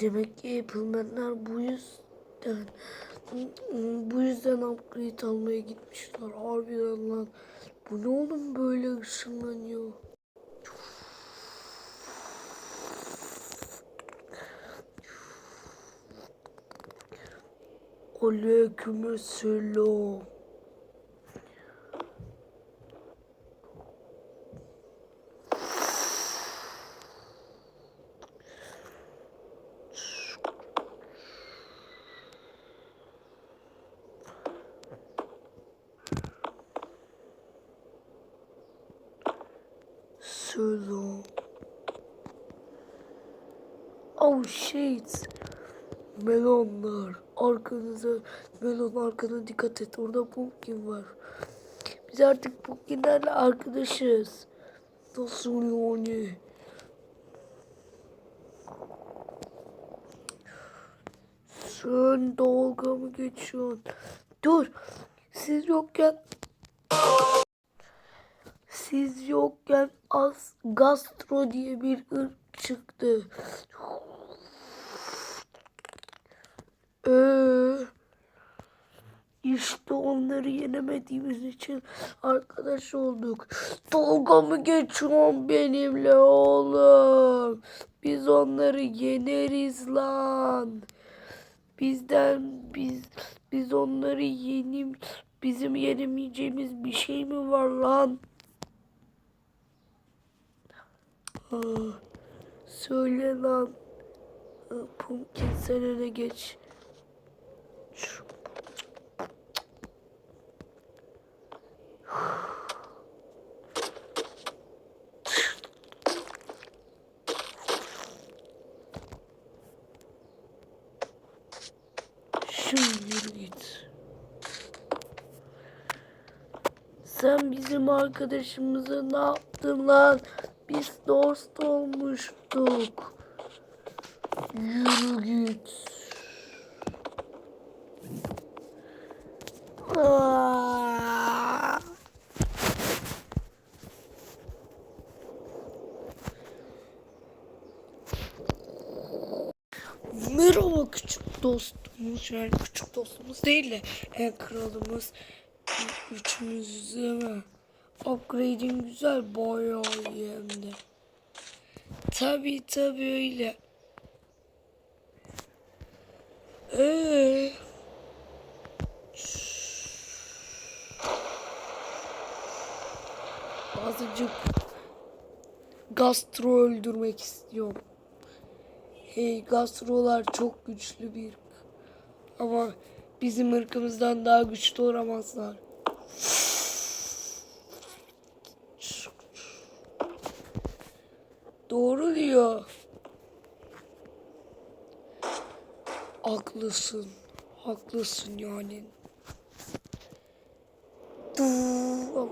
Demek ki Apple'menler bu yüzden bu yüzden upgrade almaya gitmişler. Harbiden lan. Bu ne oğlum böyle ışınlanıyor? Aleykümselam. Selam. Oh shit. Melonlar. Arkanıza, melon arkana dikkat et. Orada pumpkin var. Biz artık pumpkinlerle arkadaşız. Nasıl yani? Sen dalga mı geçiyorsun? Dur. Siz yokken siz yokken az gastro diye bir ırk çıktı. Ee, işte onları yenemediğimiz için arkadaş olduk. Dalga mı geçiyorsun benimle oğlum? Biz onları yeneriz lan. Bizden biz biz onları yenim bizim yenemeyeceğimiz bir şey mi var lan? Ah, söyle lan. Pumpkin sen öne geç. Şimdi git. Sen bizim arkadaşımıza ne yaptın lan? Biz dost olmuştuk. Yürü git. Merhaba küçük dostumuz. Yani küçük dostumuz değil de en kralımız. Üçümüz değil mi? Upgrade'in güzel bayağı iyi hem de. Tabi tabi öyle. Eee? Azıcık gastro öldürmek istiyorum. Hey gastrolar çok güçlü bir. Ama bizim ırkımızdan daha güçlü olamazlar. Doğru diyor. Haklısın. Haklısın yani. Ama.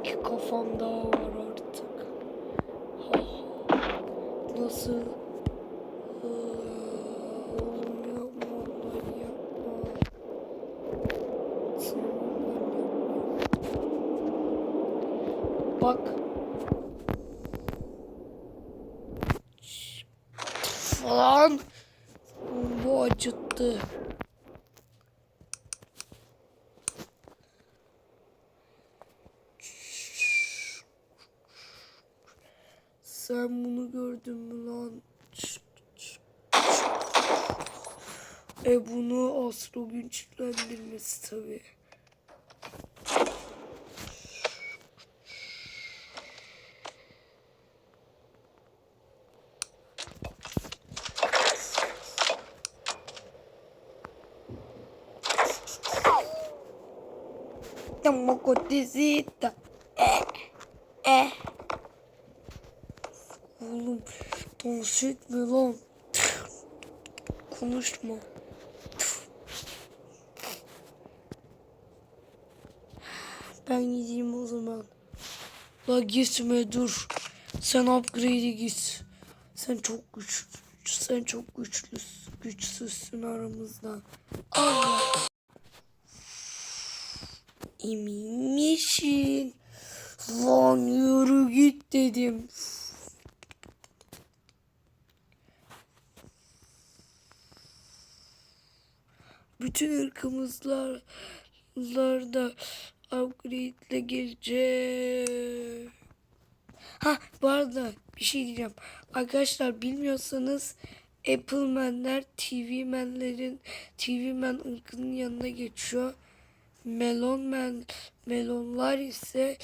İki kafam daha var artık. Nasıl? Aa, Oğlum yapma onları yapma. Tamam, yapma. Bak. Falan. Bu acıttı. Sen bunu gördün mü lan? E bunu astro güçlendirmesi tabii. Tamo cotizita. Eh. Eh. Oğlum dans etme lan. Konuşma. Ben gideyim o zaman. La gitme dur. Sen upgrade'e git. Sen çok güçlü. Sen çok güçlüsün. Güçsüzsün aramızda. Allah. Emin misin? Lan yürü git dedim. Bütün ırkımızlar da upgrade ile gelecek. Ha bu arada bir şey diyeceğim. Arkadaşlar bilmiyorsanız Apple Menler TV Menlerin TV Men ırkının yanına geçiyor. Melon Man Melonlar ise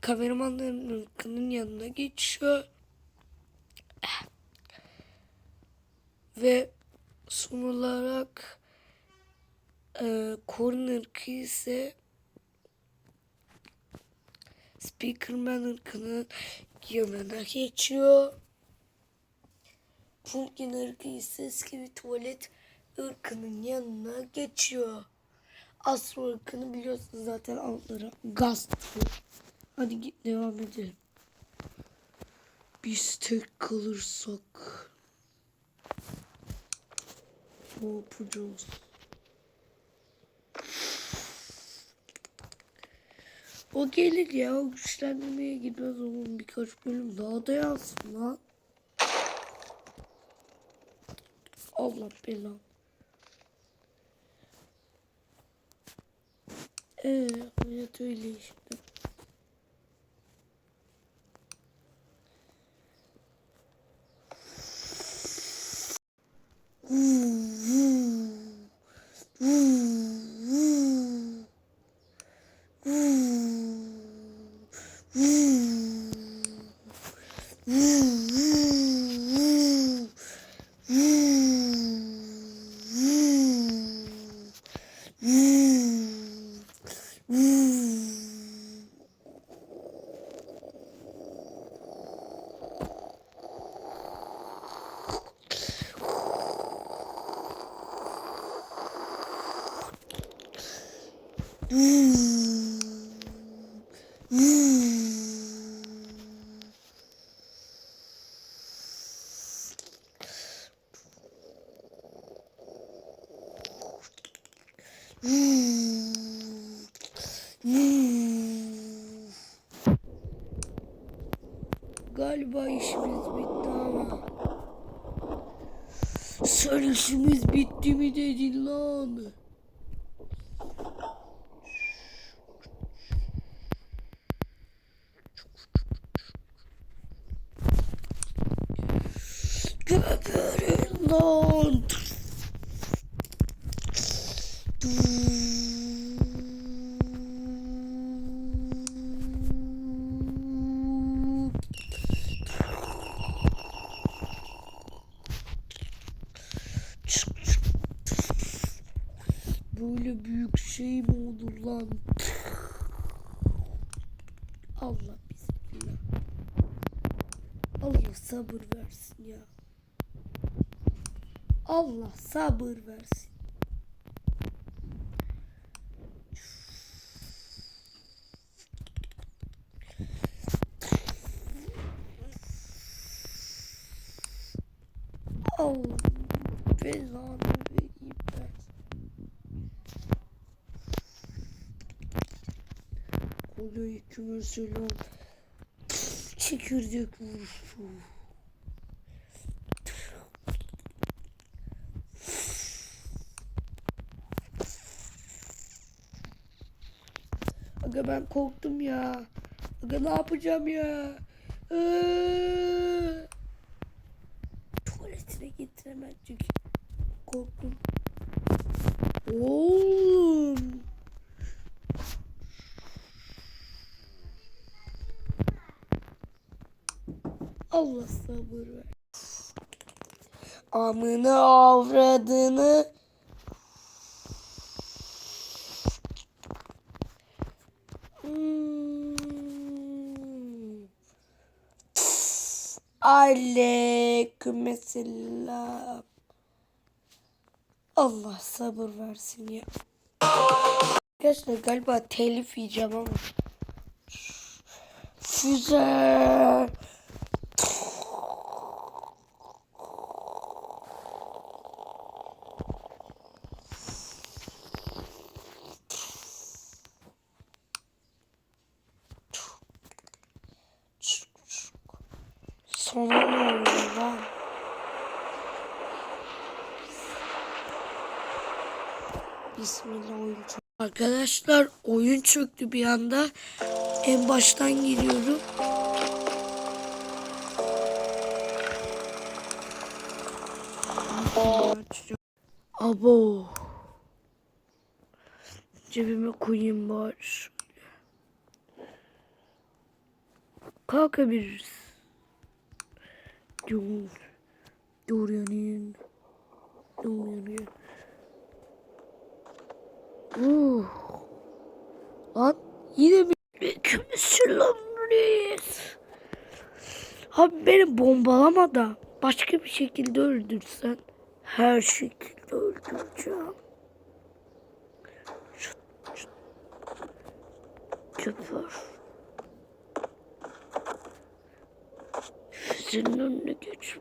kameramanların ırkının yanına geçiyor. Ve son olarak e, Korn ırkı ise Speakerman ırkının yanına geçiyor. Pumpkin ırkı ise Skivi Tuvalet ırkının yanına geçiyor. Astro ırkını biliyorsunuz zaten altlara gaz. Hadi git devam edelim. Biz tek kalırsak ne yapacağız? O gelir ya. O güçlendirmeye gitmez onun birkaç bölüm daha da yazsın lan. Allah belanı. Ee, hayat öyle. Galiba işimiz bitti ama. Sen işimiz bitti mi dedin lan? Lan? Allah bismillah. Allah sabır versin ya. Allah sabır versin. Allah belanı vereyim ben. Aleyküm selam. Çekirdek vuruşu. Aga ben korktum ya. Aga ne yapacağım ya? Iıı. Tuvaletine getiremem çünkü korktum. Oğlum. Allah sabır ver. Amını avradını. Hmm. Aleykümselam. Allah sabır versin ya. Arkadaşlar galiba telif yiyeceğim ama. Füze. Sana ne oluyor lan? Bismillah oyun çöktü. Arkadaşlar oyun çöktü bir anda. En baştan geliyorum. Abo. Cebime koyayım şöyle. Kalkabiliriz. Dur. Dur yanayım. Dur yanayım. Uh. Lan yine bir Aleykümselam reis. Abi beni bombalama da başka bir şekilde öldürsen her şekilde öldüreceğim. Şut, şut. Köpür. Senin önüne geç.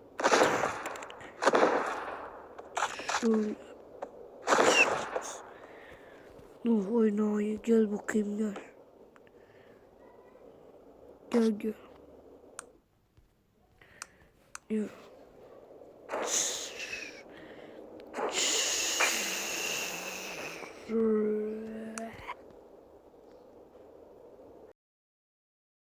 Şöyle. Nuh oynayı gel bakayım gel. Gel gel. Gel.